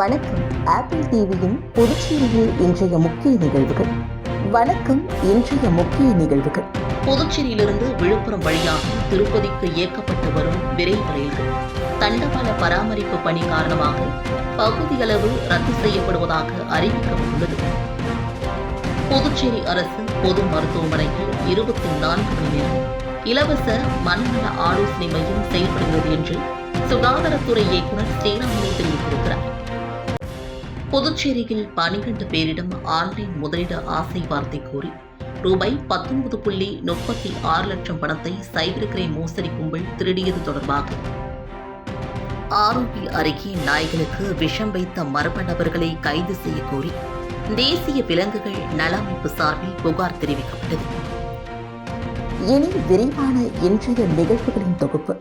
வணக்கம். ஆப்பிள் டிவியின் புதுச்சேரியில் இன்றைய முக்கிய நிகழ்வுகள். வணக்கம் இன்றைய முக்கிய நிகழ்வுகள். புதுச்சேரியிலிருந்து விழுப்புரம் வழியாக திருப்பதிக்கு இயக்கப்பட்டு வரும் விரைவு ரயில்கள். தண்டவாள பராமரிப்பு பணி காரணமாக பகுதியளவு ரத்து செய்யப்படுவதாக அறிவிக்கப்பட்டுள்ளது. புதுச்சேரி அரசு பொது மருத்துவமனையில் இருபத்தி நான்கு மணி நேரம் இலவச மனநல ஆலோசனை மையம் செயல்படுகிறது என்று சுகாதாரத்துறை இயக்குநர் ஸ்ரீராமனை தெரிவித்திருக்கிறார். புதுச்சேரியில் பனிரெண்டு பேரிடம் ஆன்லைன் முதலீடு ஆசை வார்த்தை கூறி ரூபாய் பத்தொன்பது புள்ளி முப்பத்தி ஆறு லட்சம் பணத்தை சைபர் கிரைம் மோசடி கும்பல் திருடியது தொடர்பாக. ஆரோக்கிய அருகே நாய்களுக்கு விஷம் வைத்த மர்ம நபர்களை கைது செய்ய கோரி தேசிய விலங்குகள் நல அமைப்பு சார்பில் புகார் தெரிவிக்கப்பட்டது. இனி விரிவான இன்றைய நிகழ்வுகளின் தொகுப்பு.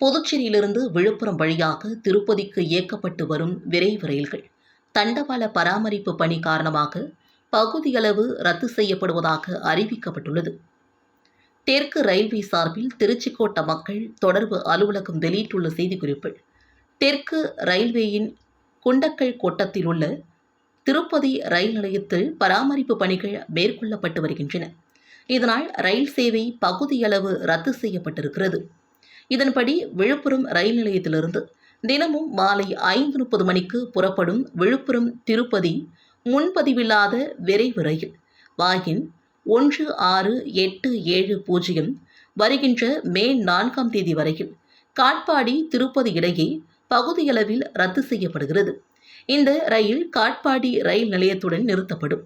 புதுச்சேரியிலிருந்து விழுப்புரம் வழியாக திருப்பதிக்கு இயக்கப்பட்டு வரும் விரைவு ரயில்கள். தண்டவாள பராமரிப்பு பணி காரணமாக பகுதியளவு ரத்து செய்யப்படுவதாக அறிவிக்கப்பட்டுள்ளது. தெற்கு ரயில்வே சார்பில் திருச்சிக்கோட்ட மக்கள் தொடர்பு அலுவலகம் வெளியிட்டுள்ள செய்திக்குறிப்பில் தெற்கு ரயில்வேயின் குண்டக்கல் கோட்டத்தில் உள்ள திருப்பதி ரயில் நிலையத்தில் பராமரிப்பு பணிகள் மேற்கொள்ளப்பட்டு வருகின்றன. இதனால் ரயில் சேவை பகுதியளவு ரத்து செய்யப்பட்டிருக்கிறது. இதன்படி விழுப்புரம் ரயில் நிலையத்திலிருந்து தினமும் மாலை ஐந்து முப்பது மணிக்கு புறப்படும் விழுப்புரம் திருப்பதி முன்பதிவில்லாத விரைவு ரயில். வாயின் ஒன்று ஆறு எட்டு ஏழு பூஜ்ஜியம் வருகின்ற மே நான்காம் தேதி வரையில் காட்பாடி திருப்பதி இடையே பகுதியளவில் ரத்து செய்யப்படுகிறது. இந்த ரயில் காட்பாடி ரயில் நிலையத்துடன் நிறுத்தப்படும்.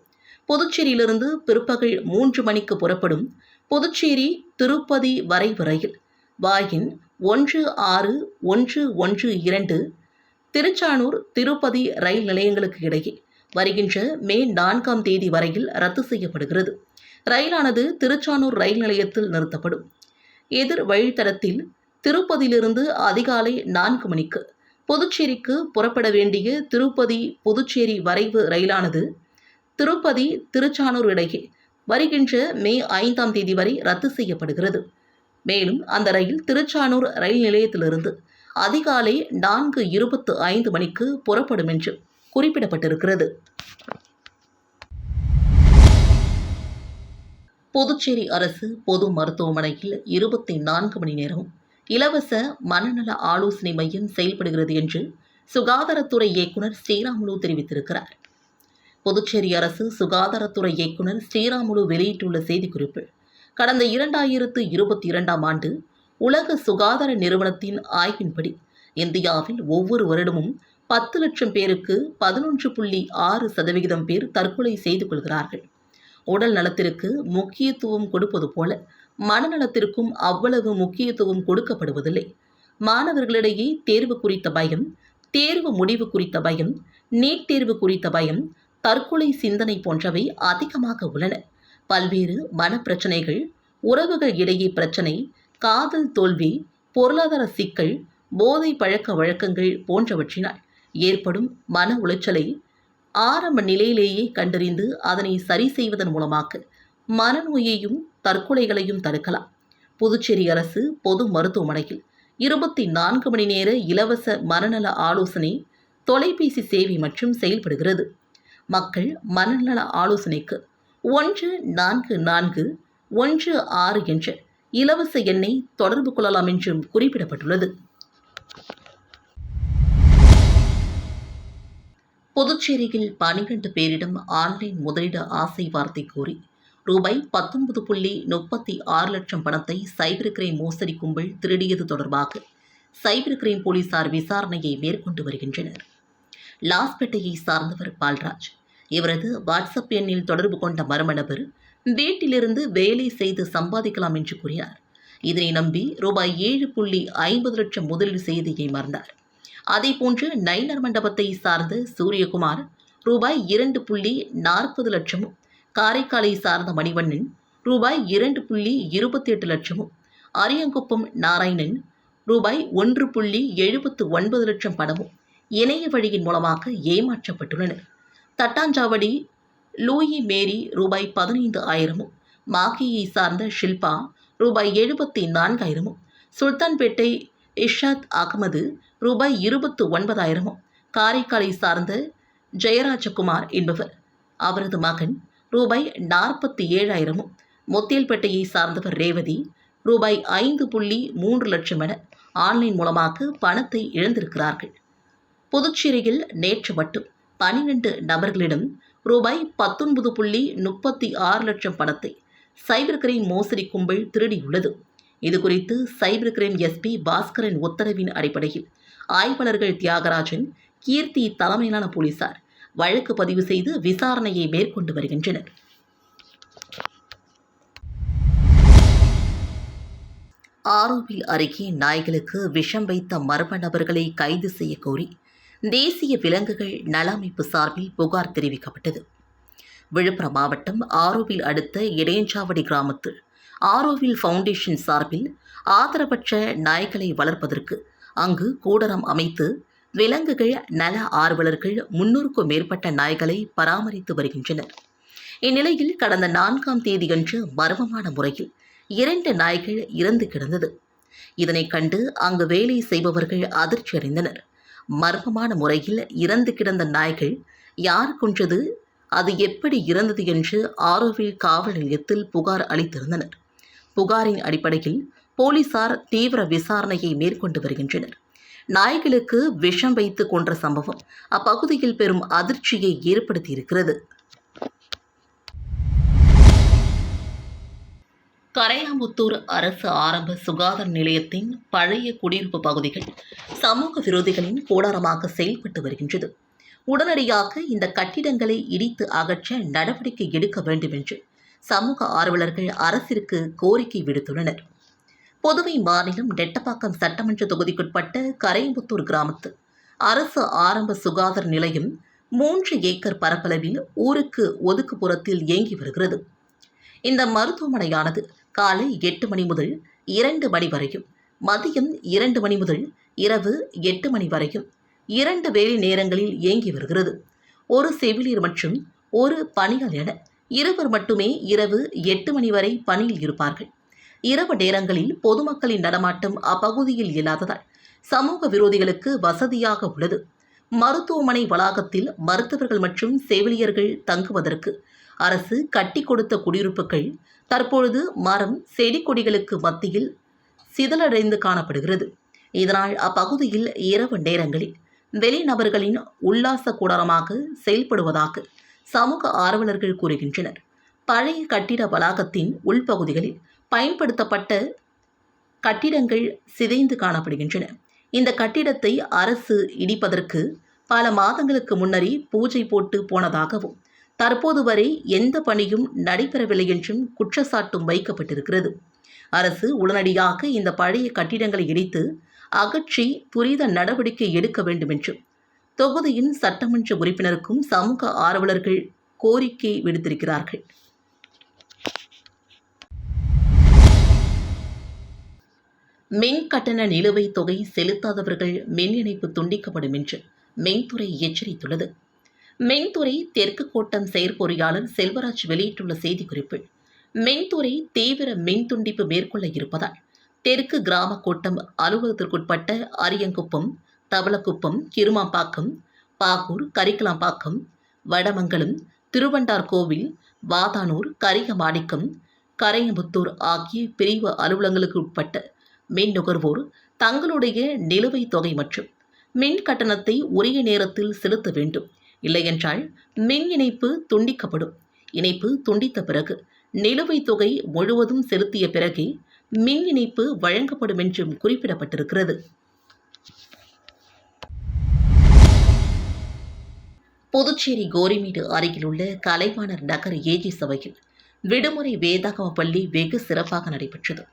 புதுச்சேரியிலிருந்து பிற்பகல் மூன்று மணிக்கு புறப்படும் புதுச்சேரி திருப்பதி வரைவு ரயில். வாயின் ஒன்று ஆறு ஒன்று ஒன்று இரண்டு திருச்சானூர் திருப்பதி ரயில் நிலையங்களுக்கு இடையே வருகின்ற மே நான்காம் தேதி வரையில் ரத்து செய்யப்படுகிறது. ரயிலானது திருச்சானூர் ரயில் நிலையத்தில் நிறுத்தப்படும். எதிர் வழித்தடத்தில் திருப்பதியிலிருந்து அதிகாலை நான்கு மணிக்கு புதுச்சேரிக்கு புறப்பட வேண்டிய திருப்பதி புதுச்சேரி வரைவு ரயிலானது திருப்பதி திருச்சானூர் இடையே வருகின்ற மே ஐந்தாம் தேதி வரை ரத்து செய்யப்படுகிறது. மேலும் அந்த ரயில் திருச்சானூர் ரயில் நிலையத்திலிருந்து அதிகாலை நான்கு இருபத்து ஐந்து மணிக்கு புறப்படும் என்று குறிப்பிடப்பட்டிருக்கிறது. புதுச்சேரி அரசு பொது மருத்துவமனையில் இருபத்தி நான்கு மணி நேரம் இலவச மனநல ஆலோசனை மையம் செயல்படுகிறது என்று சுகாதாரத்துறை இயக்குனர் ஸ்ரீராமுலு தெரிவித்திருக்கிறார். புதுச்சேரி அரசு சுகாதாரத்துறை இயக்குனர் ஸ்ரீராமுலு வெளியிட்டுள்ள செய்திக்குறிப்பில் கடந்த இரண்டாயிரத்து இருபத்தி இரண்டாம் ஆண்டு உலக சுகாதார நிறுவனத்தின் ஆய்வின்படி இந்தியாவில் ஒவ்வொரு வருடமும் பத்து லட்சம் பேருக்கு பதினொன்று புள்ளி ஆறு சதவிகிதம் பேர் தற்கொலை செய்து கொள்கிறார்கள். உடல் நலத்திற்கு முக்கியத்துவம் கொடுப்பது போல மனநலத்திற்கும் அவ்வளவு முக்கியத்துவம் கொடுக்கப்படுவதில்லை. மாணவர்களிடையே தேர்வு குறித்த பயம் தேர்வு முடிவு குறித்த பயம் நீட் தேர்வு குறித்த பயம் தற்கொலை சிந்தனை போன்றவை அதிகமாக உள்ளன. பல்வேறு மனப்பிரச்சனைகள் உறவுகள் இடையே பிரச்சனை காதல் தோல்வி பொருளாதார சிக்கல் போதை பழக்க வழக்கங்கள் போன்றவற்றினால் ஏற்படும் மன உளைச்சலை ஆரம்ப நிலையிலேயே கண்டறிந்து அதனை சரி செய்வதன் மூலமாக மனநோயையும் தற்கொலைகளையும் தடுக்கலாம். புதுச்சேரி அரசு பொது மருத்துவமனையில் இருபத்தி நான்கு மணி நேர இலவச மனநல ஆலோசனை தொலைபேசி சேவை மற்றும் செயல்படுகிறது. மக்கள் மனநல ஆலோசனைக்கு ஒன்று நான்கு நான்கு ஒன்று ஆறு என்ற இலவச எண்ணை தொடர்பு கொள்ளலாம் என்றும் குறிப்பிடப்பட்டுள்ளது. புதுச்சேரியில் பனிரெண்டு பேரிடம் ஆன்லைன் முதலீடு ஆசை வார்த்தை கூறி ரூபாய் பத்தொன்பது புள்ளி முப்பத்தி ஆறு லட்சம் பணத்தை சைபர் கிரைம் மோசடி கும்பல் திருடியது தொடர்பாக சைபர் கிரைம் போலீசார் விசாரணையை மேற்கொண்டு வருகின்றனர். லாஸ்பேட்டையை சார்ந்தவர் பால்ராஜ். இவரது வாட்ஸ்அப் எண்ணில் தொடர்பு கொண்ட மர்ம நபர் வீட்டிலிருந்து வேலை செய்து சம்பாதிக்கலாம் என்று கூறினார். இதனை நம்பி ரூபாய் ஏழு புள்ளி ஐம்பது லட்சம் முதலீடு செய்து ஏமாந்தார் அதேபோன்று நைனர் மண்டபத்தை சார்ந்த சூரியகுமார் ரூபாய் இரண்டு புள்ளி நாற்பது லட்சமும் காரைக்காலை சார்ந்த மணிவண்ணன் ரூபாய் இரண்டு புள்ளி இருபத்தி எட்டு லட்சமும் அரியங்குப்பம் நாராயணன் ரூபாய் ஒன்று புள்ளி எழுபத்து ஒன்பது லட்சம் பணமும் இணைய வழியின் மூலமாக ஏமாற்றப்பட்டுள்ளனர். தட்டாஞ்சாவடி லூயி மேரி ரூபாய் பதினைந்து ஆயிரமும் மாகியை சார்ந்த ஷில்பா ரூபாய் எழுபத்தி நான்காயிரமும் சுல்தான்பேட்டை இஷாத் அகமது ரூபாய் இருபத்து ஒன்பதாயிரமும் காரைக்காலை சார்ந்த ஜெயராஜகுமார் என்பவர். அவரது மகன் ரூபாய் நாற்பத்தி ஏழாயிரமும் முத்தியல்பேட்டையை சார்ந்தவர் ரேவதி ரூபாய் ஐந்து புள்ளி மூன்று லட்சம் என ஆன்லைன் மூலமாக பணத்தை இழந்திருக்கிறார்கள். புதுச்சேரியில் நேற்று மட்டும் பனிரெண்டு நபர்களிடம் ரூபாய் பத்தொன்பது புள்ளி முப்பத்தி ஆறு லட்சம் பணத்தை சைபர் கிரைம் மோசடி கும்பல் திருடியுள்ளது. இதுகுறித்து சைபர் கிரைம் எஸ்பி பாஸ்கரன் உத்தரவின் அடிப்படையில் ஆய்வாளர்கள் தியாகராஜன் கீர்த்தி தலைமையிலான போலீசார் வழக்கு பதிவு செய்து விசாரணையை மேற்கொண்டு வருகின்றனர். ஆரோவில் அருகே நாய்களுக்கு விஷம் வைத்த மர்ம நபர்களை கைது செய்ய கோரி தேசிய விலங்குகள் நல அமைப்பு சார்பில் புகார் தெரிவிக்கப்பட்டது. விழுப்புரம் மாவட்டம் ஆரோவில் அடுத்த இடையஞ்சாவடி கிராமத்தில் ஆரோவில் ஃபவுண்டேஷன் சார்பில் ஆதரவற்ற நாய்களை வளர்ப்பதற்கு அங்கு கூடரம் அமைத்து விலங்குகள் நல ஆர்வலர்கள் முன்னூறுக்கும் மேற்பட்ட நாய்களை பராமரித்து வருகின்றனர். இந்நிலையில் கடந்த நான்காம் தேதியன்று மர்மமான முறையில் இரண்டு நாய்கள் இறந்து கிடந்தது. இதனைக் கண்டு அங்கு வேலை செய்பவர்கள் அதிர்ச்சியடைந்தனர். மர்மமான முறையில் இறந்து கிடந்த நாய்கள் யார் கொன்றது? அது எப்படி இறந்தது என்று ஆரோவில் காவல் நிலையத்தில் புகார் அளித்திருந்தனர். புகாரின் அடிப்படையில் போலீசார் தீவிர விசாரணையை மேற்கொண்டு வருகின்றனர். நாய்களுக்கு விஷம் வைத்து கொன்ற சம்பவம் அப்பகுதியில் பெரும் அதிர்ச்சியை ஏற்படுத்தியிருக்கிறது. கரையாம்புத்தூர் அரசு ஆரம்ப சுகாதார நிலையத்தின் பழைய குடியிருப்பு பகுதிகள் சமூக விரோதிகளின் கூடாரமாக செயல்பட்டு வருகின்றது. உடனடியாக இந்த கட்டிடங்களை இடித்து அகற்ற நடவடிக்கை எடுக்க வேண்டும் என்று சமூக ஆர்வலர்கள் அரசிற்கு கோரிக்கை விடுத்துள்ளனர். புதுவை மாநிலம் நெட்டப்பாக்கம் சட்டமன்ற தொகுதிக்குட்பட்ட கரையம்புத்தூர் கிராமத்து அரசு ஆரம்ப சுகாதார நிலையம் மூன்று ஏக்கர் பரப்பளவில் ஊருக்கு ஒதுக்குப்புறத்தில் இயங்கி வருகிறது. இந்த மருத்துவமனையானது காலை எட்டு மணி முதல் இரண்டு மணி வரையும் மதியம் இரண்டு மணி முதல் இரவு எட்டு மணி வரையும் இரண்டு வேலை நேரங்களில் இயங்கி வருகிறது. ஒரு செவிலியர் மற்றும் ஒரு பணியாளர் என இருவர் மட்டுமே இரவு எட்டு மணி வரை பணியில் இருப்பார்கள். இரவு நேரங்களில் பொதுமக்களின் நடமாட்டம் அப்பகுதியில் இல்லாததால் சமூக விரோதிகளுக்கு வசதியாக உள்ளது. மருத்துவமனை வளாகத்தில் மருத்துவர்கள் மற்றும் செவிலியர்கள் தங்குவதற்கு அரசு கட்டி கொடுத்த குடியிருப்புகள் தற்பொழுது மரம் செடி கொடிகளுக்கு மத்தியில் சிதலடைந்து காணப்படுகிறது. இதனால் அப்பகுதியில் இரவு நேரங்களில் வெளிநபர்களின் உல்லாச கூடாரமாக செயல்படுவதாக சமூக ஆர்வலர்கள் கூறுகின்றனர். பழைய கட்டிட வளாகத்தின் உள்பகுதிகளில் பயன்படுத்தப்பட்ட கட்டிடங்கள் சிதைந்து காணப்படுகின்றன. இந்த கட்டிடத்தை அரசு இடிப்பதற்கு பல மாதங்களுக்கு முன்னரே பூஜை போட்டு போனதாகவும் தற்போது வரை எந்த பணியும் நடைபெறவில்லை என்றும் குற்றச்சாட்டும் வைக்கப்பட்டிருக்கிறது. அரசு உடனடியாக இந்த பழைய கட்டிடங்களை இடித்து அகற்றி துரித நடவடிக்கை எடுக்க வேண்டும் என்றும் தொகுதியின் சட்டமன்ற உறுப்பினருக்கும் சமூக ஆர்வலர்கள் கோரிக்கை விடுத்திருக்கிறார்கள். மின் கட்டண நிலுவைத் தொகை செலுத்தாதவர்கள் மின் இணைப்பு துண்டிக்கப்படும் என்று மின்துறை எச்சரித்துள்ளது. மென்துறை தெற்கு கோட்டம் செயற்பொறியாளர் செல்வராஜ் வெளியிட்டுள்ள செய்திக்குறிப்பில் மென்துறை தீவிர மின் துண்டிப்பு மேற்கொள்ள இருப்பதால் தெற்கு கிராம கோட்டம் அலுவலகத்திற்குட்பட்ட அரியங்குப்பம் தவளக்குப்பம் கிருமாம்பாக்கம் பாகூர் கரிக்கலாம்பாக்கம் வடமங்கலம் திருவண்டார் கோவில் வாதானூர் கரியமாணிக்கம் கரையம்புத்தூர் ஆகிய பிரிவு அலுவலகங்களுக்கு உட்பட்ட மின் நுகர்வோர் தங்களுடைய நிலுவைத் தொகை மற்றும் மின் கட்டணத்தை உரிய நேரத்தில் செலுத்த வேண்டும். இல்லையென்றால் மின் இணைப்பு துண்டிக்கப்படும். இணைப்பு துண்டித்த பிறகு நிலுவைத் தொகை முழுவதும் செலுத்திய பிறகே மின் இணைப்பு வழங்கப்படும் என்றும் குறிப்பிடப்பட்டிருக்கிறது. புதுச்சேரி கோரிமேடு அருகிலுள்ள கலைவாணர் நகர் ஏஜி சபையில் விடுமுறை வேதாகம பள்ளி வெகு சிறப்பாக நடைபெற்றது.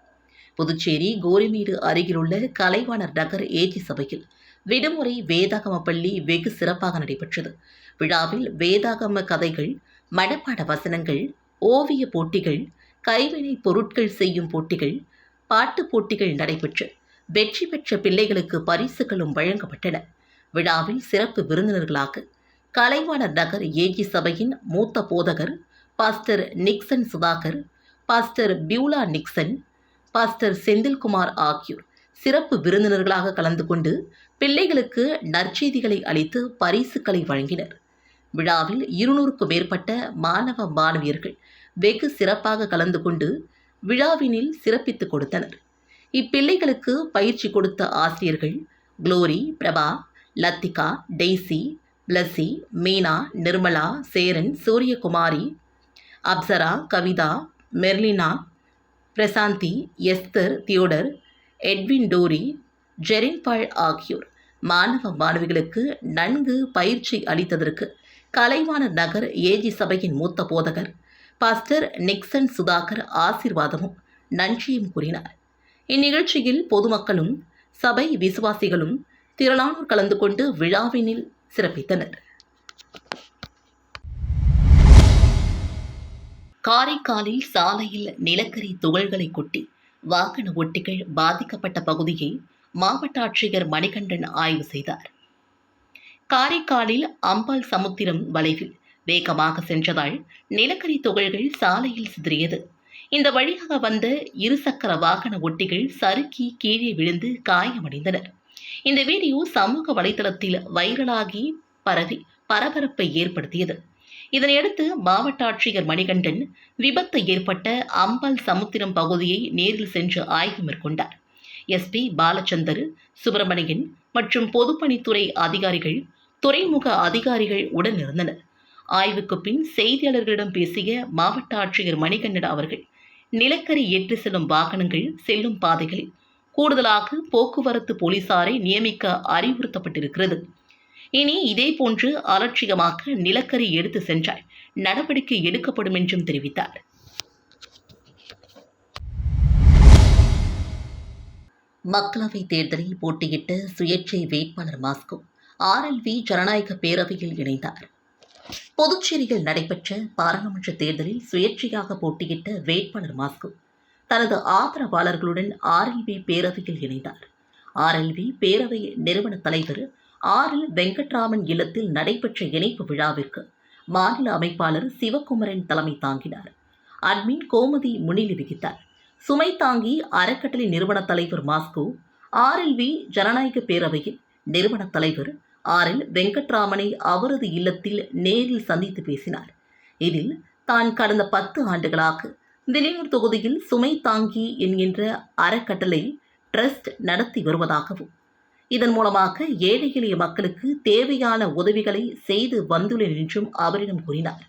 புதுச்சேரி கோரிமேடு அருகிலுள்ள கலைவாணர் நகர் ஏஜி சபையில் விடுமுறை வேதாகம பள்ளி வெகு சிறப்பாக நடைபெற்றது. விழாவில் வேதாகம கதைகள் மனப்பாட வசனங்கள் ஓவிய போட்டிகள் கைவினை பொருட்கள் செய்யும் போட்டிகள் பாட்டுப் போட்டிகள் நடைபெற்று வெற்றி பெற்ற பிள்ளைகளுக்கு பரிசுகளும் வழங்கப்பட்டன. விழாவில் சிறப்பு விருந்தினர்களாக கலைவாணர் நகர் ஏஜி சபையின் மூத்த போதகர் pastor Nixon Sudhakar pastor Beulah Nixon pastor Senthilkumar ஆகியோர் சிறப்பு விருந்தினர்களாக கலந்து கொண்டு பிள்ளைகளுக்கு நற்செய்திகளை அளித்து பரிசுகளை வழங்கினர். விழாவில் இருநூறுக்கும் மேற்பட்ட மாணவ மாணவியர்கள் வெகு சிறப்பாக கலந்து கொண்டு விழாவினில் சிறப்பித்துக் கொடுத்தனர். இப்பிள்ளைகளுக்கு பயிற்சி கொடுத்த ஆசிரியர்கள் Glory Prabha Lathika Daisy Blessy Meena Nirmala Cheran Suryakumari Apsara Kavitha Merlina Prasanthi Esther Theodore Edwin Dory Jerinpaul ஆகியோர். மாணவ மாணவிகளுக்கு நன்கு பயிற்சி அளித்ததற்கு கலைவாணர் நகர் ஏஜி சபையின் மூத்த போதகர் பாஸ்டர் நிக்சன் சுதாகர் ஆசிர்வாதமும் நன்றியும் கூறினார். இந்நிகழ்ச்சியில் பொதுமக்களும் சபை விசுவாசிகளும் திரளானோர் கலந்து கொண்டு விழாவினில் சிறப்பித்தனர். காரைக்காலில் சாலையில் நிலக்கரி துகள்களை கொட்டி வாகன ஒட்டிகள் பாதிக்கப்பட்ட பகுதியை மாவட்ட ஆட்சியர் மணிகண்டன் ஆய்வு செய்தார். காரைக்காலில் அம்பாள் சமுத்திரம் வளைவில் வேகமாக சென்றதால் நிலக்கரி துகள்கள் சாலையில் சிதறியது. இந்த வழியாக வந்த இருசக்கர வாகன ஒட்டிகள் சறுக்கி கீழே விழுந்து காயமடைந்தனர். இந்த வீடியோ சமூக வலைதளத்தில் வைரலாகி பரவி பரபரப்பை ஏற்படுத்தியது. இதனையடுத்து மாவட்ட ஆட்சியர் மணிகண்டன் விபத்து ஏற்பட்ட அம்பாள் சமுத்திரம் பகுதியை நேரில் சென்று ஆய்வு மேற்கொண்டார். எஸ்பி பாலச்சந்தர் சுப்பிரமணியன் மற்றும் பொதுப்பணித்துறை அதிகாரிகள் துறைமுக அதிகாரிகள் உடன் இருந்தனர். ஆய்வுக்கு பின் செய்தியாளர்களிடம் பேசிய மாவட்ட ஆட்சியர் மணிகண்டன் அவர்கள் நிலக்கரி ஏற்றி செல்லும் வாகனங்கள் செல்லும் பாதைகளில் கூடுதலாக போக்குவரத்து போலீசாரை நியமிக்க அறிவுறுத்தப்பட்டிருக்கிறது. இனி இதேபோன்று அலட்சியமாக நிலக்கரி எடுத்து சென்றால் நடவடிக்கை எடுக்கப்படும் என்றும் தெரிவித்தார். மக்களவைத் தேர்தலில் போட்டியிட்ட சுயேட்சை வேட்பாளர் மாஸ்கோ ஆர்எல்வி ஜனநாயக பேரவையில் இணைந்தார். புதுச்சேரியில் நடைபெற்ற பாராளுமன்ற தேர்தலில் சுயேட்சையாக போட்டியிட்ட வேட்பாளர் மாஸ்கோ தனது ஆதரவாளர்களுடன் ஆர்எல்வி பேரவையில் இணைந்தார். ஆர்எல்வி பேரவை நிறுவன தலைவர் ஆர் எல் வெங்கட்ராமன் இல்லத்தில் நடைபெற்ற இணைப்பு விழாவிற்கு மாநில அமைப்பாளர் சிவகுமரன் தலைமை தாங்கினார். அட்மின் கோமதி முன்னிலை வகித்தார். சுமை தாங்கி அறக்கட்டளை நிறுவன தலைவர் மாஸ்கோ ஆர்எல்வி ஜனநாயக பேரவையில் நிறுவன தலைவர் ஆர் எல் வெங்கட்ராமனை அவரது இல்லத்தில் நேரில் சந்தித்து பேசினார். இதில் தான் கடந்த பத்து ஆண்டுகளாக விலையூர் தொகுதியில் சுமை தாங்கி என்கின்ற அறக்கட்டளை ட்ரஸ்ட் நடத்தி வருவதாகவும் இதன் மூலமாக ஏழை எளிய மக்களுக்கு தேவையான உதவிகளை செய்து வந்துள்ளேன் என்றும் அவரிடம் கூறினார்.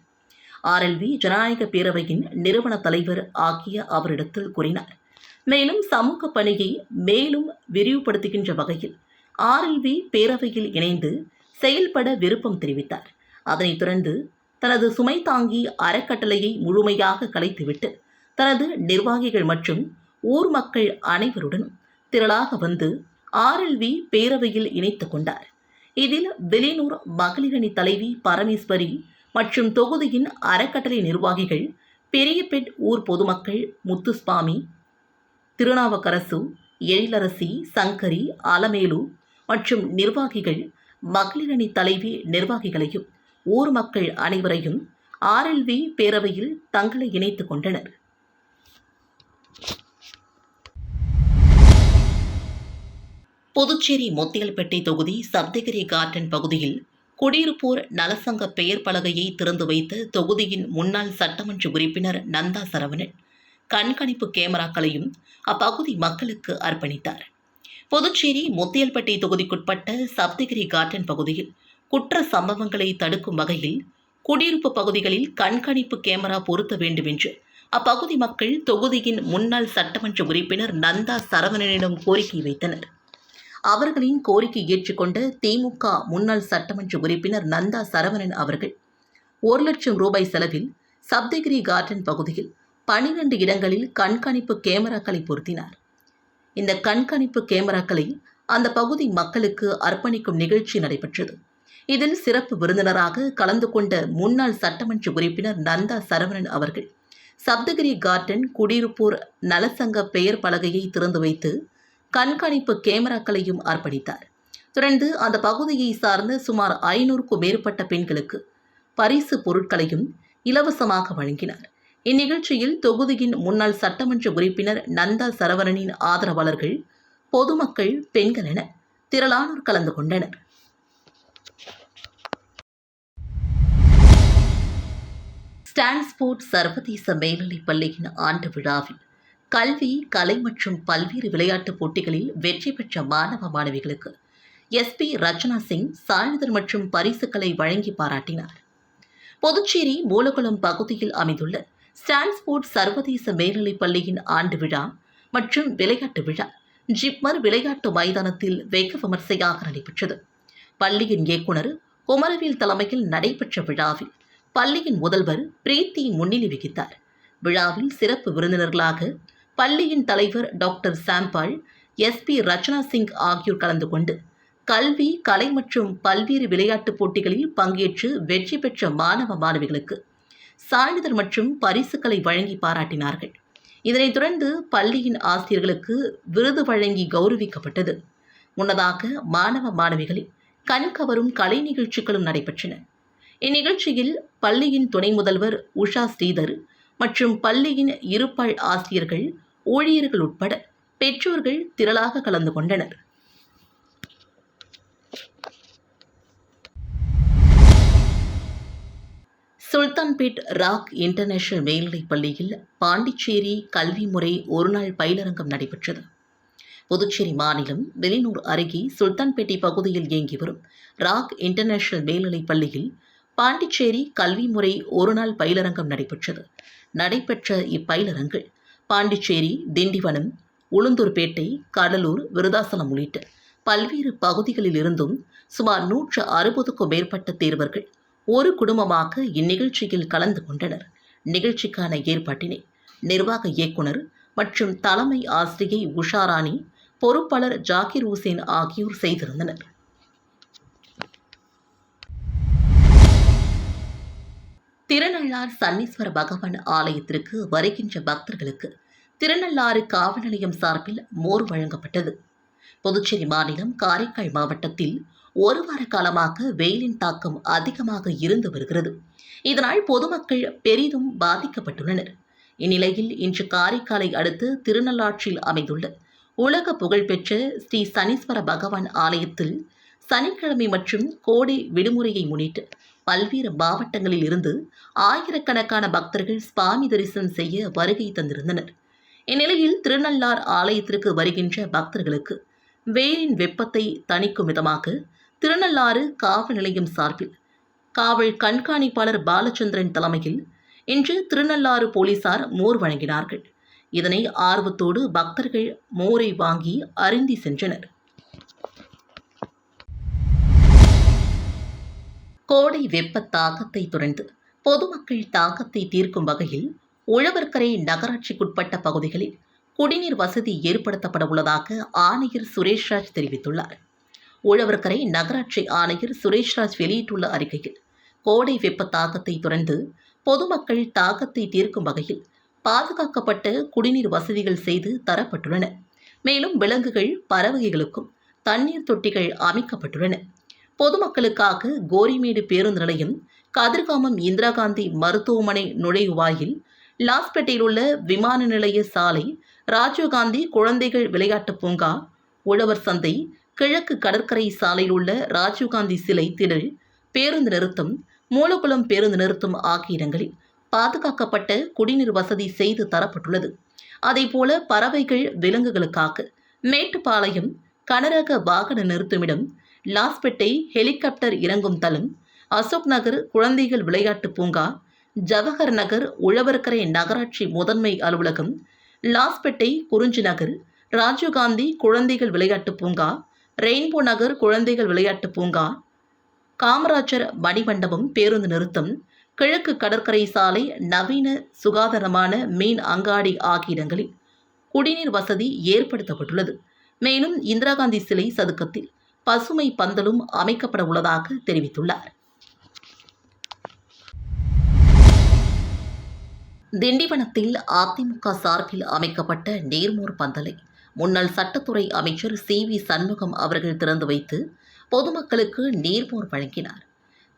ஆர்எல்வி ஜனநாயக பேரவையின் நிறுவன தலைவர் ஆகிய அவரிடத்தில் கூறினார். மேலும் சமூக பணியை மேலும் விரிவுபடுத்துகின்ற வகையில் ஆர்எல்வி பேரவையில் இணைந்து செயல்பட விருப்பம் தெரிவித்தார். அதனைத் தொடர்ந்து தனது சுமை தாங்கி அறக்கட்டளையை முழுமையாக கலைத்துவிட்டு தனது நிர்வாகிகள் மற்றும் ஊர் மக்கள் அனைவருடனும் திரளாக வந்து ஆர்எல்வி பேரவையில் இணைத்து கொண்டார். இதில் வெளியூர் மகளிரணி தலைவி பரமேஸ்வரி மற்றும் தொகுதியின் அறக்கட்டளை நிர்வாகிகள் பெரியபெட் ஊர் பொதுமக்கள் முத்துஸ்வாமி திருநாவுக்கரசு எழிலரசி சங்கரி அலமேலு மற்றும் நிர்வாகிகள் மகளிரணி தலைவி நிர்வாகிகளையும் ஊர் மக்கள் அனைவரையும் ஆர்எல்வி பேரவையில் தங்களை இணைத்துக் கொண்டனர். புதுச்சேரி முத்தியல்பேட்டை தொகுதி சப்தகிரி கார்டன் பகுதியில் குடியிருப்போர் நலசங்க பெயர் பலகையை திறந்து வைத்த தொகுதியின் முன்னாள் சட்டமன்ற உறுப்பினர் நந்தா சரவணன் கண்காணிப்பு கேமராக்களையும் அப்பகுதி மக்களுக்கு அர்ப்பணித்தார். புதுச்சேரி முத்தியல்பட்டி தொகுதிக்குட்பட்ட சப்தகிரி கார்டன் பகுதியில் குற்ற சம்பவங்களை தடுக்கும் வகையில் குடியிருப்பு பகுதிகளில் கண்காணிப்பு கேமரா பொருத்த வேண்டும் என்று அப்பகுதி மக்கள் தொகுதியின் முன்னாள் சட்டமன்ற உறுப்பினர் நந்தா சரவணனிடம் கோரிக்கை வைத்தனர். அவர்களின் கோரிக்கை ஏற்றுக்கொண்ட திமுக முன்னாள் சட்டமன்ற உறுப்பினர் நந்தா சரவணன் அவர்கள் ஒரு லட்சம் ரூபாய் செலவில் சப்தகிரி கார்டன் பகுதியில் பனிரெண்டு இடங்களில் கண்காணிப்பு கேமராக்களை பொருத்தினார். இந்த கண்காணிப்பு கேமராக்களை அந்த பகுதி மக்களுக்கு அர்ப்பணிக்கும் நிகழ்ச்சி நடைபெற்றது. இதில் சிறப்பு விருந்தினராக கலந்து கொண்ட முன்னாள் சட்டமன்ற உறுப்பினர் நந்தா சரவணன் அவர்கள் சப்தகிரி கார்டன் குடியிருப்போர் நலசங்க பெயர் பலகையை திறந்து வைத்து கண்காணிப்பு கேமராக்களையும் அர்ப்பணித்தார். தொடர்ந்து அந்த பகுதியை சார்ந்த சுமார் ஐநூறுக்கும் மேற்பட்ட பெண்களுக்கு பரிசு பொருட்களையும் இலவசமாக வழங்கினார். இந்நிகழ்ச்சியில் தொகுதியின் முன்னாள் சட்டமன்ற உறுப்பினர் நந்தா சரவணனின் ஆதரவாளர்கள் பொதுமக்கள் பெண்கள் என திரளானோர் கலந்து கொண்டனர். ஸ்டான்ஸ்போர்ட் சர்வதேச மேல்நிலைப் பள்ளியின் ஆண்டு விழாவில் கல்வி கலை மற்றும் பல்வேறு விளையாட்டுப் போட்டிகளில் வெற்றி பெற்ற மாணவ மாணவிகளுக்கு எஸ்பி ரச்சனா சிங் சான்றிதழ் மற்றும் பரிசுகளை வழங்கி பாராட்டினார். புதுச்சேரி மூலகுளம் பகுதியில் அமைந்துள்ள ஸ்டான்ஸ்போர்ட் சர்வதேச மேல்நிலைப் பள்ளியின் ஆண்டு விழா மற்றும் விளையாட்டு விழா ஜிப்மர் விளையாட்டு மைதானத்தில் வெகு விமர்சையாக நடைபெற்றது. பள்ளியின் இயக்குனர் குமரவேல் தலைமையில் நடைபெற்ற விழாவில் பள்ளியின் முதல்வர் பிரீத்தி முன்னிலை வகித்தார். விழாவில் சிறப்பு விருந்தினர்களாக பள்ளியின் தலைவர் டாக்டர் சாம்பாள் எஸ்பி ரச்சனா சிங் ஆகியோர் கலந்து கொண்டு கல்வி கலை மற்றும் பல்வேறு விளையாட்டுப் போட்டிகளில் பங்கேற்று வெற்றி பெற்ற மாணவ மாணவிகளுக்கு சான்றிதழ் மற்றும் பரிசுகளை வழங்கி பாராட்டினார்கள். இதனைத் தொடர்ந்து பள்ளியின் ஆசிரியர்களுக்கு விருது வழங்கி கௌரவிக்கப்பட்டது. முன்னதாக மாணவ மாணவிகளில் கண்கவரும் கலை நிகழ்ச்சிகளும் நடைபெற்றன. இந்நிகழ்ச்சியில் பள்ளியின் துணை முதல்வர் உஷா ஸ்ரீதர் மற்றும் பள்ளியின் இருப்பாள் ஆசிரியர்கள் ஊழியர்கள் உட்பட பெற்றோர்கள் திரளாக கலந்து கொண்டனர். சுல்தான்பேட் ராக் இன்டர்நேஷனல் மேல்நிலைப் பள்ளியில் பாண்டிச்சேரி கல்வி முறை ஒருநாள் பயிலரங்கம் நடைபெற்றது. புதுச்சேரி மாநிலம் வெளிநூர் அருகே சுல்தான்பேட்டை பகுதியில் இயங்கி வரும் ராக் இன்டர்நேஷனல் மேல்நிலைப் பள்ளியில் பாண்டிச்சேரி கல்வி முறை ஒருநாள் பயிலரங்கம் நடைபெற்றது. நடைபெற்ற இப்பயிலரங்கில் பாண்டிச்சேரி திண்டிவனம் உளுந்தூர்பேட்டை கடலூர் விருதாசலம் உள்ளிட்ட பல்வேறு பகுதிகளில் இருந்தும் சுமார் நூற்று அறுபதுக்கும் மேற்பட்ட தேர்வர்கள் ஒரு குடும்பமாக இந்நிகழ்ச்சியில் கலந்து கொண்டனர். நிகழ்ச்சிக்கான ஏற்பாட்டினை நிர்வாக இயக்குனர் மற்றும் தலைமை ஆசிரியை உஷாராணி பொறுப்பாளர் ஜாகிர் ஹுசேன் ஆகியோர் செய்திருந்தனர். திருநள்ளார் சன்னீஸ்வர பகவான் ஆலயத்திற்கு வருகின்ற பக்தர்களுக்கு திருநள்ளாறு காவல் நிலையம் சார்பில் மோர் வழங்கப்பட்டது. புதுச்சேரி மாநிலம் காரைக்கால் மாவட்டத்தில் ஒரு வார காலமாக வெயிலின் தாக்கம் அதிகமாக இருந்து வருகிறது. இதனால் பொதுமக்கள் பெரிதும் பாதிக்கப்பட்டுள்ளனர். இந்நிலையில் இன்று காரைக்காலை அடுத்து திருநள்ளாற்றில் அமைந்துள்ள உலக புகழ்பெற்ற ஸ்ரீ சனீஸ்வர பகவான் ஆலயத்தில் சனிக்கிழமை மற்றும் கோடை விடுமுறையை முன்னிட்டு பல்வேறு மாவட்டங்களில் இருந்து ஆயிரக்கணக்கான பக்தர்கள் சுவாமி தரிசனம் செய்ய வருகை தந்திருந்தனர். இந்நிலையில் திருநள்ளார் ஆலயத்திற்கு வருகின்ற பக்தர்களுக்கு வெயிலின் வெப்பத்தை தணிக்கும் விதமாக திருநள்ளாறு காவல் நிலையம் சார்பில் காவல் கண்காணிப்பாளர் பாலச்சந்திரன் தலைமையில் இன்று திருநள்ளாறு போலீசார் மோர் வழங்கினார்கள். இதனை ஆர்வத்தோடு பக்தர்கள் மோரை வாங்கி அருந்தி சென்றனர். கோடை வெப்ப தாக்கத்தை துறந்து பொதுமக்கள் தாக்கத்தை தீர்க்கும் வகையில் உழவர்கரை நகராட்சிக்குட்பட்ட பகுதிகளில் குடிநீர் வசதி ஏற்படுத்தப்பட உள்ளதாக ஆணையர் சுரேஷ்ராஜ் தெரிவித்துள்ளார். உழவர்கரை நகராட்சி ஆணையர் சுரேஷ்ராஜ் வெளியிட்டுள்ள அறிக்கையில் கோடை வெப்ப தாக்கத்தை துறந்து பொதுமக்கள் தாக்கத்தை தீர்க்கும் வகையில் பாதுகாக்கப்பட்ட குடிநீர் வசதிகள் செய்து தரப்பட்டுள்ளன. மேலும் விலங்குகள் பறவைகளுக்கும் தண்ணீர் தொட்டிகள் அமைக்கப்பட்டுள்ளன. பொதுமக்களுக்காக கோரிமேடு பேருந்து நிலையம் கதிர்காமம் இந்திரா காந்தி மருத்துவமனை நுழைவாயில் லாஸ்பேட்டையில் உள்ள விமான நிலைய சாலை ராஜீவ்காந்தி குழந்தைகள் விளையாட்டு பூங்கா உழவர் சந்தை கிழக்கு கடற்கரை சாலையில் உள்ள ராஜீவ்காந்தி சிலை திடல் பேருந்து நிறுத்தம் மூலகுளம் பேருந்து நிறுத்தம் ஆகிய இடங்களில் பாதுகாக்கப்பட்ட குடிநீர் வசதி செய்து தரப்பட்டுள்ளது. அதேபோல பறவைகள் விலங்குகளுக்காக மேட்டுப்பாளையம் கனரக வாகன நிறுத்துமிடம் லாஸ்பேட்டை ஹெலிகாப்டர் இறங்கும் தளம் அசோக் நகர் குழந்தைகள் விளையாட்டு பூங்கா ஜவஹர் நகர் உழவர்கரை நகராட்சி முதன்மை அலுவலகம் லாஸ்பேட்டை குறிஞ்சி நகர் ராஜீவ்காந்தி குழந்தைகள் விளையாட்டு பூங்கா ரெயின்போ நகர் குழந்தைகள் விளையாட்டு பூங்கா காமராஜர் மணிமண்டபம் பேருந்து நிறுத்தம் கிழக்கு கடற்கரை சாலை நவீன சுகாதாரமான மீன் அங்காடி ஆகிய இடங்களில் குடிநீர் வசதி ஏற்படுத்தப்பட்டுள்ளது. மேலும் இந்திரா காந்தி சிலை சதுக்கத்தில் பசுமை பந்தலும் அமைக்கப்பட உள்ளதாக தெரிவித்துள்ளார். திண்டிவனத்தில் அதிமுக சார்பில் அமைக்கப்பட்ட நீர்மோர் பந்தலை முன்னாள் சட்டத்துறை அமைச்சர் சி வி சண்முகம் அவர்கள் திறந்து வைத்து பொதுமக்களுக்கு நீர்மோர் வழங்கினார்.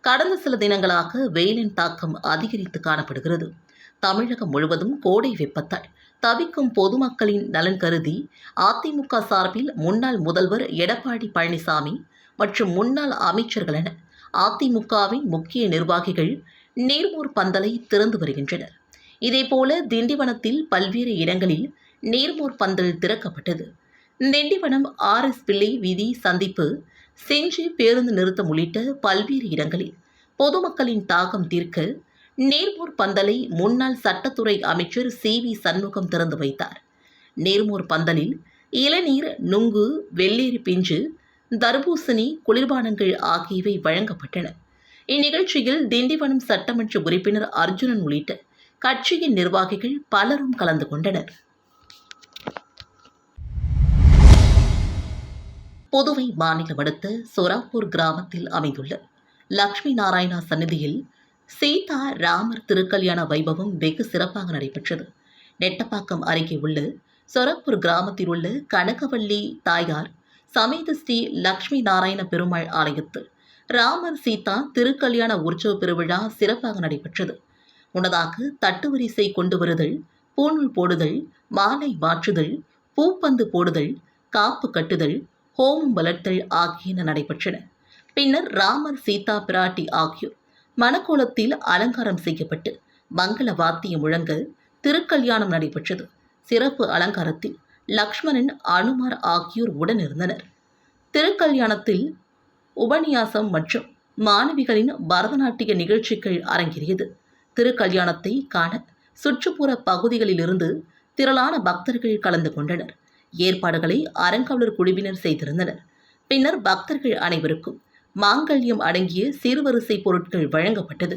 கடந்த சில தினங்களாக வெயிலின் தாக்கம் அதிகரித்து காணப்படுகிறது. தமிழகம் முழுவதும் கோடை வெப்பத்தால் தவிக்கும் பொதுமக்களின் நலன் கருதி அதிமுக சார்பில் முன்னாள் முதல்வர் எடப்பாடி பழனிசாமி மற்றும் முன்னாள் அமைச்சர்கள் என அதிமுகவின் முக்கிய நிர்வாகிகள் நீர்மூர் பந்தலை திறந்து வருகின்றனர். இதேபோல திண்டிவனத்தில் பல்வேறு இடங்களில் நீர்மூர் பந்தல் திறக்கப்பட்டது. திண்டிவனம் ஆர் எஸ் பிள்ளை வீதி சந்திப்பு செஞ்சி பேருந்து நிறுத்தம் உள்ளிட்ட பல்வேறு இடங்களில் பொதுமக்களின் தாகம் தீர்க்க நேர்மூர் பந்தலை முன்னாள் சட்டத்துறை அமைச்சர் சி வி சண்முகம் திறந்து வைத்தார். நேர்மூர் பந்தலில் இளநீர் நுங்கு வெள்ளேரி பிஞ்சு தர்பூசணி குளிர்பானங்கள் ஆகியவை வழங்கப்பட்டன. இந்நிகழ்ச்சியில் திண்டிவனம் சட்டமன்ற உறுப்பினர் அர்ஜுனன் உள்ளிட்ட கட்சியின் நிர்வாகிகள் பலரும் கலந்து கொண்டனர். புதுவை மாநிலம் அடுத்த சொராப்பூர் கிராமத்தில் அமைந்துள்ள லக்ஷ்மி நாராயணா சன்னதியில் சீதா ராமர் திருக்கல்யாண வைபவம் வெகு சிறப்பாக நடைபெற்றது. நெட்டப்பாக்கம் அருகே உள்ள சொரப்பூர் கிராமத்தில் உள்ள கனகவள்ளி தாயார் சமேத ஸ்ரீ லக்ஷ்மி நாராயண பெருமாள் ஆலயத்தில் ராமர் சீதா திருக்கல்யாண உற்சவ பெருவிழா சிறப்பாக நடைபெற்றது. முன்னதாக தட்டு வரிசை கொண்டு வருதல் பூணூல் போடுதல் மாலை மாற்றுதல் பூப்பந்து போடுதல் காப்பு கட்டுதல் ஹோமம் வளர்த்தல் ஆகியன நடைபெற்றன. பின்னர் ராமர் சீதா பிராட்டி ஆகியோர் மணக்கோலத்தில் அலங்காரம் செய்யப்பட்டு மங்கள வாத்தியம் முழங்க திருக்கல்யாணம் நடைபெற்றது. சிறப்பு அலங்காரத்தில் லக்ஷ்மணன் அனுமார் ஆகியோர் உடனிருந்தனர். திருக்கல்யாணத்தில் உபன்யாசம் மற்றும் மாணவிகளின் பரதநாட்டிய நிகழ்ச்சிகள் அரங்கேறியது. திருக்கல்யாணத்தை காண சுற்றுப்புற பகுதிகளிலிருந்து திரளான பக்தர்கள் கலந்து கொண்டனர். ஏற்பாடுகளை அறங்காவலர் குழுவினர் செய்திருந்தனர். பின்னர் பக்தர்கள் அனைவருக்கும் மாங்கல்யம் அடங்கிய சிறுவரிசை பொருட்கள் வழங்கப்பட்டது.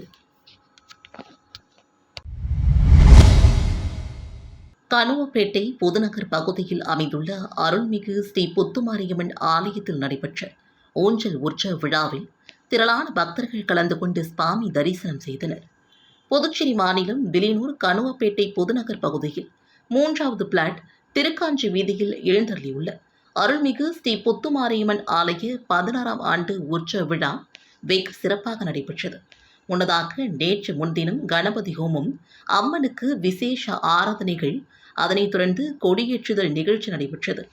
கனுவப்பேட்டை புதுநகர் பகுதியில் அமைந்துள்ள அருள்மிகு ஸ்ரீ புத்துமாரியம்மன் ஆலயத்தில் நடைபெற்ற ஊஞ்சல் உற்சவ விழாவில் திரளான பக்தர்கள் கலந்து கொண்டு சுவாமி தரிசனம் செய்தனர். புதுச்சேரி மாநிலம் விலினூர் கனுவப்பேட்டை புதுநகர் பகுதியில் மூன்றாவது பிளாட் திருக்காஞ்சி வீதியில் எழுந்தருளியுள்ள அருள்மிகு ஸ்ரீ புத்துமாரியம்மன் ஆலய பதினாறாம் ஆண்டு உற்சவ விழா வெகு சிறப்பாக நடைபெற்றது. முன்னதாக நேற்று முன்தினம் கணபதி ஹோமம் அம்மனுக்கு விசேஷ ஆராதனைகள் அதனைத் தொடர்ந்து கொடியேற்றுதல் நிகழ்ச்சி நடைபெற்றது.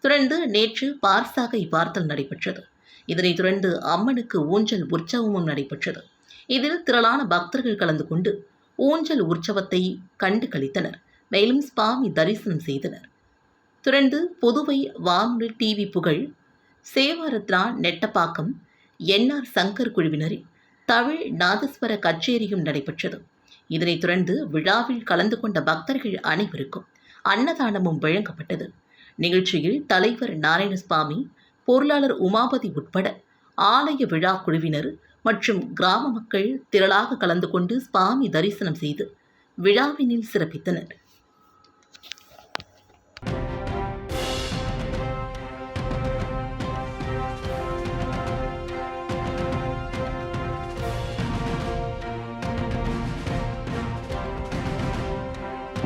தொடர்ந்து நேற்று பார்சாகை பார்த்தல் நடைபெற்றது. இதனைத் தொடர்ந்து அம்மனுக்கு ஊஞ்சல் உற்சவமும் நடைபெற்றது. இதில் திரளான பக்தர்கள் கலந்து கொண்டு ஊஞ்சல் உற்சவத்தை கண்டு கழித்தனர் மேலும் சுவாமி தரிசனம் செய்தனர். துறந்து புதுவை வானொலி டிவி புகழ் சேவாரத்னா நெட்டப்பாக்கம் என்ஆர் சங்கர் குழுவினரின் தமிழ் நாதஸ்வர கச்சேரியும் நடைபெற்றது. இதனைத் தொடர்ந்து விழாவில் கலந்து கொண்ட பக்தர்கள் அனைவருக்கும் அன்னதானமும் வழங்கப்பட்டது. நிகழ்ச்சியில் தலைவர் நாராயணசுவாமி பொருளாளர் உமாபதி உட்பட ஆலய விழா குழுவினர் மற்றும் கிராம மக்கள் திரளாக கலந்து கொண்டு சுவாமி தரிசனம் செய்து விழாவினில் சிறப்பித்தனர்.